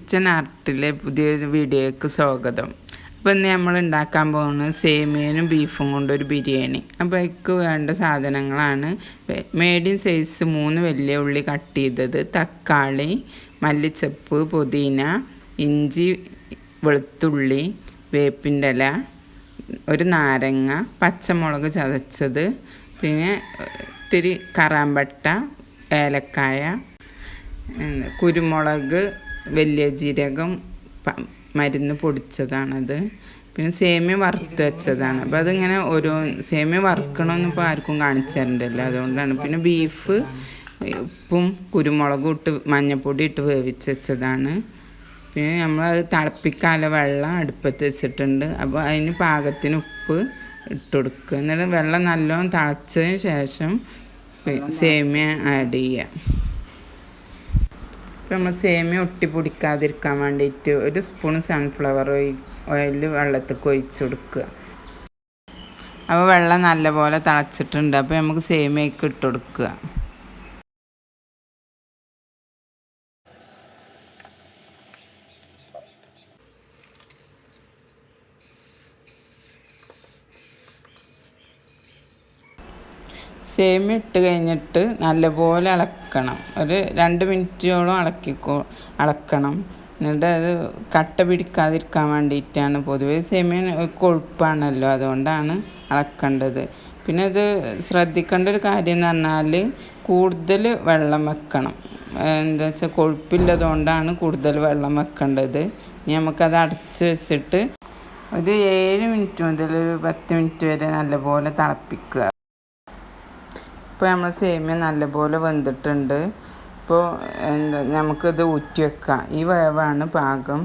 Kitchen ആർട്ടിലെ പുതിയൊരു വീഡിയോയ്ക്ക് സ്വാഗതം. അപ്പോൾ ഇന്ന് നമ്മൾ ഉണ്ടാക്കാൻ പോകുന്നത് സേമിയനും ബീഫും കൊണ്ടൊരു ബിരിയാണി. അപ്പോൾ അതിക്ക് വേണ്ട സാധനങ്ങളാണ് മീഡിയം സൈസ് മൂന്ന് വലിയ ഉള്ളി കട്ട് ചെയ്തത് തക്കാളി മല്ലിച്ചപ്പ് പുതിന ഇഞ്ചി വെളുത്തുള്ളി വേപ്പിന്റെ ഇല ഒരു നാരങ്ങ പച്ചമുളക് ചതച്ചത് പിന്നെ ഇത്തിരി കറാമ്പട്ട ഏലക്കായ കുരുമുളക് വലിയ ജീരകം മരുന്ന് പൊടിച്ചതാണത്. പിന്നെ സേമിയ വറുത്ത് വെച്ചതാണ്. അപ്പം അതിങ്ങനെ ഓരോ സേമിയ വറുക്കണമെന്ന് ഇപ്പോൾ ആർക്കും കാണിച്ചു തരണ്ടല്ലോ അതുകൊണ്ടാണ്. പിന്നെ ബീഫ് ഉപ്പും കുരുമുളകും ഇട്ട് മഞ്ഞൾപ്പൊടി ഇട്ട് വേവിച്ച് വെച്ചതാണ്. പിന്നെ നമ്മളത് തിളപ്പിക്കാല വെള്ളം അടുപ്പത്ത് വെച്ചിട്ടുണ്ട്. അപ്പോൾ അതിന് പാകത്തിന് ഉപ്പ് ഇട്ട് കൊടുക്കുക. എന്നിട്ട് വെള്ളം നല്ലോണം തിളച്ചതിന് ശേഷം സേമിയ ആഡ് ചെയ്യുക. ഇപ്പം നമ്മൾ സേമിയ ഒട്ടി പിടിക്കാതിരിക്കാൻ വേണ്ടിയിട്ട് ഒരു സ്പൂൺ സൺഫ്ലവർ ഓയിൽ ഓയിൽ വെള്ളത്തേക്ക് ഒഴിച്ച് കൊടുക്കുക. അപ്പോൾ വെള്ളം നല്ലപോലെ തിളച്ചിട്ടുണ്ട്. അപ്പോൾ നമുക്ക് സേമിയക്ക് ഇട്ട് കൊടുക്കുക. സേമിയ ഇട്ട് കഴിഞ്ഞിട്ട് നല്ലപോലെ ഇളക്കണം ഒരു രണ്ട് മിനിറ്റോളം ഇളക്കിക്കോ ഇളക്കണം എന്നിട്ട് അത് കട്ട പിടിക്കാതിരിക്കാൻ വേണ്ടിയിട്ടാണ്. പൊതുവേ സേമിയ കൊഴുപ്പാണല്ലോ അതുകൊണ്ടാണ് ഇളക്കേണ്ടത് പിന്നെ ഇത് ശ്രദ്ധിക്കേണ്ട ഒരു കാര്യം എന്ന് പറഞ്ഞാൽ കൂടുതൽ വെള്ളം വെക്കണം. എന്താ വെച്ചാൽ കൊഴുപ്പില്ലതുകൊണ്ടാണ് കൂടുതൽ വെള്ളം വെക്കേണ്ടത്. ഇനി നമുക്കത് അടച്ച് വെച്ചിട്ട് ഒരു ഏഴ് മിനിറ്റ് മുതൽ ഒരു പത്ത് മിനിറ്റ് വരെ നല്ലപോലെ തിളപ്പിക്കുക. ഇപ്പോൾ നമ്മൾ സേമിയ നല്ലപോലെ വെന്തിട്ടുണ്ട്. ഇപ്പോൾ എന്താ നമുക്കിത് ഊറ്റി വെക്കാം. ഈ വേവാണ് പാകം.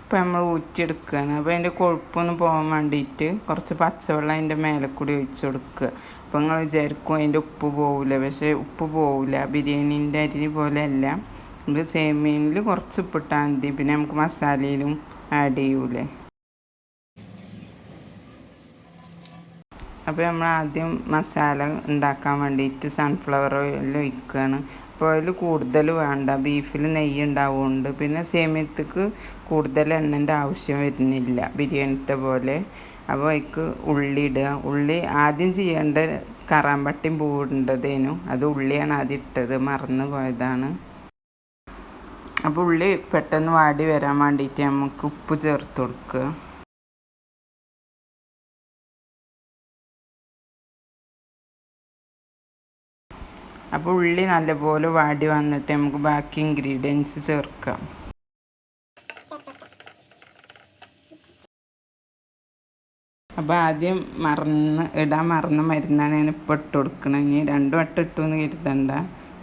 ഇപ്പോൾ നമ്മൾ ഊറ്റിയെടുക്കുകയാണ് അപ്പോൾ അതിന്റെ കൊഴുപ്പൊന്നും പോകാൻ വേണ്ടിയിട്ട് കുറച്ച് പച്ചവെള്ളം അതിന്റെ മേലെ കൂടി ഒഴിച്ച് കൊടുക്കുക. അപ്പോൾ നിങ്ങൾ വിചാരിക്കും അതിന്റെ ഉപ്പ് പോവില്ല പക്ഷേ ഉപ്പ് പോവില്ല ബിരിയാണീന്റെ അരി പോലെയല്ല. ഇത് സേമിയയിൽ കുറച്ച് ഉപ്പിട്ടാൽ മതി. പിന്നെ നമുക്ക് മസാലയിലും ആഡ് ചെയ്യൂലേ. അപ്പോൾ നമ്മൾ ആദ്യം മസാല ഉണ്ടാക്കാൻ വേണ്ടിയിട്ട് സൺഫ്ലവർ ഓയിൽ ഒഴിക്കുകയാണ് അപ്പോൾ അതിൽ കൂടുതൽ വേണ്ട. ബീഫിൽ നെയ്യ് ഉണ്ടാവുന്നുണ്ട് പിന്നെ സേമിയത്തേക്ക് കൂടുതൽ എണ്ണന്റെ ആവശ്യം വരുന്നില്ല. ബിരിയാണിത്തെ പോലെ. അപ്പോൾ അതിക്ക് ഉള്ളി ഇടുക ഉള്ളി ആദ്യം ചെയ്യേണ്ട കറാമ്പട്ടിയും പൂവിടേണ്ടതേനു അത് ഉള്ളിയാണ് ആദ്യം ഇട്ടത്. മറന്നു പോയതാണ്. അപ്പോൾ ഉള്ളി പെട്ടെന്ന് വാടി വരാൻ വേണ്ടിയിട്ട് നമുക്ക് ഉപ്പ് ചേർത്ത് കൊടുക്കുക അപ്പോൾ ഉള്ളി നല്ലപോലെ വാടി വന്നിട്ട് നമുക്ക് ബാക്കി ഇൻഗ്രീഡിയൻസ് ചേർക്കാം. അപ്പോൾ ആദ്യം മറന്ന് ഇടാൻ മറന്ന മരുന്നാണ് ഞാൻ ഇപ്പോൾ ഇട്ട് കൊടുക്കണത് ഇനി രണ്ട് വട്ടം ഇട്ടു എന്ന് കരുതണ്ട.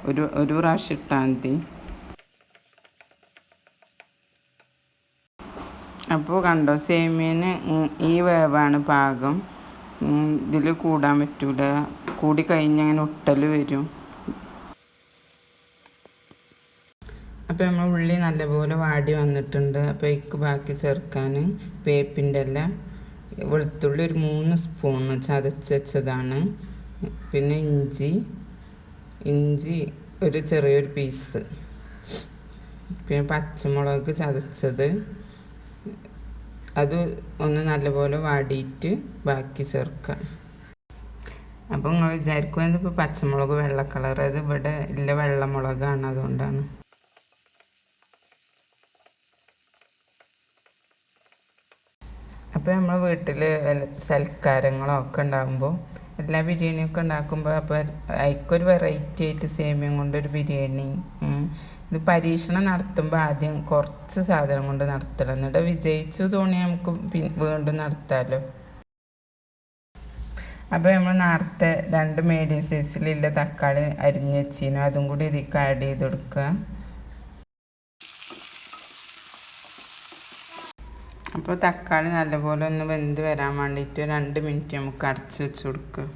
ഒരു ഒരു പ്രാവശ്യം ഇട്ടാൽ മതി. അപ്പോൾ കണ്ടോ സേമിയന് ഈ വേവാണ് പാകം. ഇതിൽ കൂടാൻ പറ്റൂല. കൂടി കഴിഞ്ഞ് അങ്ങനെ ഒട്ടൽ വരും. അപ്പോൾ നമ്മൾ ഉള്ളി നല്ലപോലെ വാടി വന്നിട്ടുണ്ട്. അപ്പോൾ ഇക്ക് ബാക്കി ചേർക്കാൻ വേപ്പിന്റെ എല്ലാം വെളുത്തുള്ളി ഒരു മൂന്ന് സ്പൂൺ ചതച്ച് വെച്ചതാണ്. പിന്നെ ഇഞ്ചി ഇഞ്ചി ഒരു ചെറിയൊരു പീസ് പിന്നെ പച്ചമുളക് ചതച്ചത്. അത് ഒന്ന് നല്ലപോലെ വാടിയിട്ട് ബാക്കി ചേർക്കാം. അപ്പോൾ നിങ്ങൾ വിചാരിക്കും ഇതിപ്പോൾ പച്ചമുളക് വെള്ള കളർ അത് ഇവിടെ ഇല്ല വെള്ളമുളകാണ് അതുകൊണ്ടാണ്. അപ്പോൾ നമ്മൾ വീട്ടിൽ സൽക്കാരങ്ങളോ ഒക്കെ ഉണ്ടാകുമ്പോൾ എല്ലാ ബിരിയാണിയൊക്കെ ഉണ്ടാക്കുമ്പോൾ അപ്പോൾ അതിക്കൊരു വെറൈറ്റി ആയിട്ട് സേമിയം കൊണ്ടൊരു ബിരിയാണി ഇത് പരീക്ഷണം നടത്തുമ്പോൾ ആദ്യം കുറച്ച് സാധനം കൊണ്ട് നടത്തണം. എന്നിട്ട് വിജയിച്ചു തോണി നമുക്ക് വീണ്ടും നടത്താമല്ലോ അപ്പോൾ നമ്മൾ നേരത്തെ രണ്ട് മീഡിയം സൈസിലുള്ള തക്കാളി അരിഞ്ഞ് വെച്ചിനും. അതും കൂടി ഇതിലേക്ക് ആഡ് ചെയ്ത് കൊടുക്കുക. അപ്പോൾ തക്കാളി നല്ലപോലെ ഒന്ന് വെന്ത് വരാൻ വേണ്ടിയിട്ട് രണ്ട് മിനിറ്റ് നമുക്ക് അടച്ച് വെച്ച് കൊടുക്കുക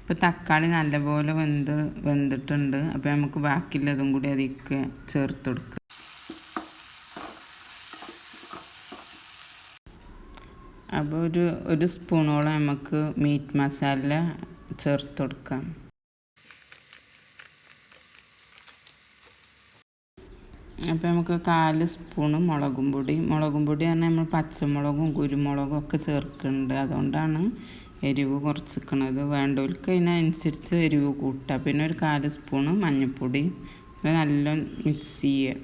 ഇപ്പോൾ തക്കാളി നല്ലപോലെ വെന്ത് വെന്തിട്ടുണ്ട്. അപ്പോൾ നമുക്ക് ബാക്കിയുള്ളതും കൂടി അതിലേക്ക് ചേർത്ത് കൊടുക്കുക അപ്പോൾ ഒരു ഒരു സ്പൂണോളം നമുക്ക് മീറ്റ് മസാല ചേർത്ത് കൊടുക്കാം. അപ്പോൾ നമുക്ക് കാൽ സ്പൂണ് മുളകും പൊടി. മുളകും പൊടി പറഞ്ഞാൽ നമ്മൾ പച്ചമുളകും കുരുമുളകും ഒക്കെ ചേർക്കുന്നുണ്ട് അതുകൊണ്ടാണ് എരിവ് കുറച്ചിക്കണത്. വേണ്ടവർക്ക് അതിനനുസരിച്ച് എരിവ് കൂട്ടുക പിന്നെ ഒരു കാൽ സ്പൂണ് മഞ്ഞൾപ്പൊടി നല്ല മിക്സ് ചെയ്യുക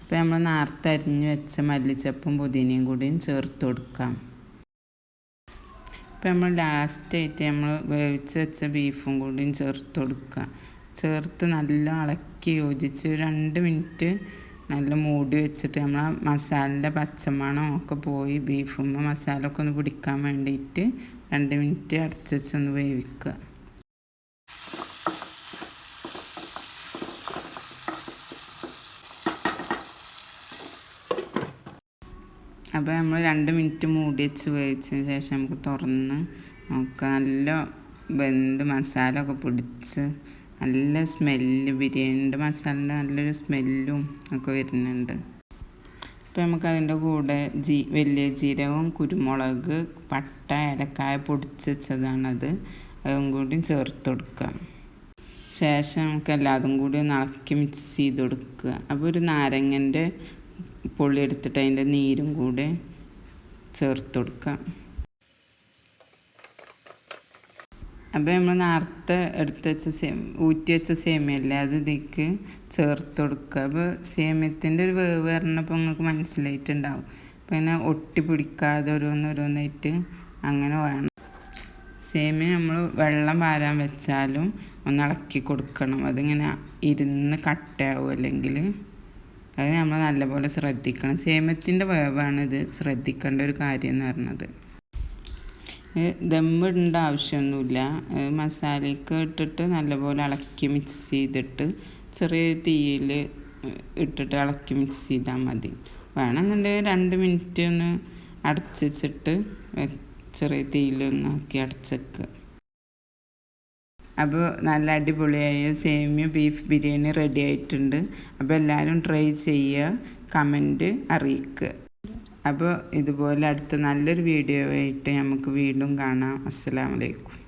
അപ്പോൾ നമ്മൾ നേരത്തെ അരിഞ്ഞ് വെച്ച മല്ലിച്ചപ്പും പുതിനയും കൂടിയും ചേർത്ത് കൊടുക്കാം. ഇപ്പം നമ്മൾ ലാസ്റ്റായിട്ട് നമ്മൾ വേവിച്ച് വെച്ച ബീഫും കൂടിയും ചേർത്ത് കൊടുക്കുക. ചേർത്ത് നല്ല ഇളക്കി യോജിച്ച് രണ്ട് മിനിറ്റ് നല്ല മൂടി വെച്ചിട്ട് നമ്മൾ ആ മസാലന്റെ പച്ചമണം ഒക്കെ പോയി ബീഫും മസാല ഒക്കെ ഒന്ന് പിടിക്കാൻ വേണ്ടിയിട്ട് രണ്ട് മിനിറ്റ് അടച്ച് വെച്ചൊന്ന് വേവിക്കുക. അപ്പോൾ നമ്മൾ രണ്ട് മിനിറ്റ് മൂടി വെച്ച് വേവിച്ചതിന് ശേഷം നമുക്ക് തുറന്ന് നോക്കാം. നല്ല വെന്ത് മസാല ഒക്കെ പിടിച്ച് നല്ല സ്മെല്ല് ബിരിയാണിന്റെ മസാലന്റെ നല്ലൊരു സ്മെല്ലും ഒക്കെ വരുന്നുണ്ട്. അപ്പോൾ നമുക്ക് അതിന്റെ കൂടെ ജീ വലിയ ജീരകവും കുരുമുളക് പട്ട ഏലക്കായ പൊടിച്ച് വെച്ചതാണത്. അതും കൂടി ചേർത്ത് കൊടുക്കുക ശേഷം നമുക്ക് എല്ലാതും കൂടി ഒന്ന് ഇളക്കി മിക്സ് ചെയ്ത് കൊടുക്കുക. അപ്പോൾ ഒരു നാരങ്ങന്റെ പൊള്ളി എടുത്തിട്ട് അതിന്റെ നീരും കൂടെ ചേർത്ത് കൊടുക്കാം അപ്പോൾ നമ്മൾ നേരത്തെ എടുത്ത് വെച്ച സേം ഊറ്റി വെച്ച സേമിയല്ലേ അത് ഇതിക്ക് ചേർത്ത് കൊടുക്കുക. അപ്പോൾ സേമിയത്തിന്റെ ഒരു വേവ് പറഞ്ഞപ്പോൾ നിങ്ങൾക്ക് മനസ്സിലായിട്ടുണ്ടാവും. പിന്നെ ഒട്ടി പിടിക്കാതെ ഓരോന്നോരോന്നായിട്ട് അങ്ങനെ വേണം. സേമിയ നമ്മൾ വെള്ളം വാരാൻ വെച്ചാലും ഒന്ന് ഇളക്കി കൊടുക്കണം. അതിങ്ങനെ ഇരുന്ന് കട്ടയാവും അല്ലെങ്കിൽ അത് നമ്മൾ നല്ലപോലെ ശ്രദ്ധിക്കണം. സേമത്തിന്റെ വേവാണ് ഇത് ശ്രദ്ധിക്കേണ്ട ഒരു കാര്യം എന്ന് പറഞ്ഞത് ദമ്മിടേണ്ട ആവശ്യമൊന്നുമില്ല. മസാലയ്ക്ക് ഇട്ടിട്ട് നല്ലപോലെ ഇളക്കി മിക്സ് ചെയ്തിട്ട് ചെറിയ തീയിൽ ഇട്ടിട്ട് ഇളക്കി മിക്സ് ചെയ്താൽ മതി. വേണമെന്നുണ്ടെങ്കിൽ രണ്ട് മിനിറ്റ് ഒന്ന് അടച്ചിട്ട് ചെറിയ തീയിലൊന്നാക്കി അടച്ചേക്കുക അപ്പോൾ നല്ല അടിപൊളിയായ സേമിയ ബീഫ് ബിരിയാണി റെഡി ആയിട്ടുണ്ട്. അപ്പോൾ എല്ലാവരും ട്രൈ ചെയ്യുക കമന്റ് അറിയിക്കുക. അപ്പോൾ ഇതുപോലെ അടുത്ത നല്ലൊരു വീഡിയോ ആയിട്ട് നമുക്ക് വീണ്ടും കാണാം. അസ്സാം വലൈക്കും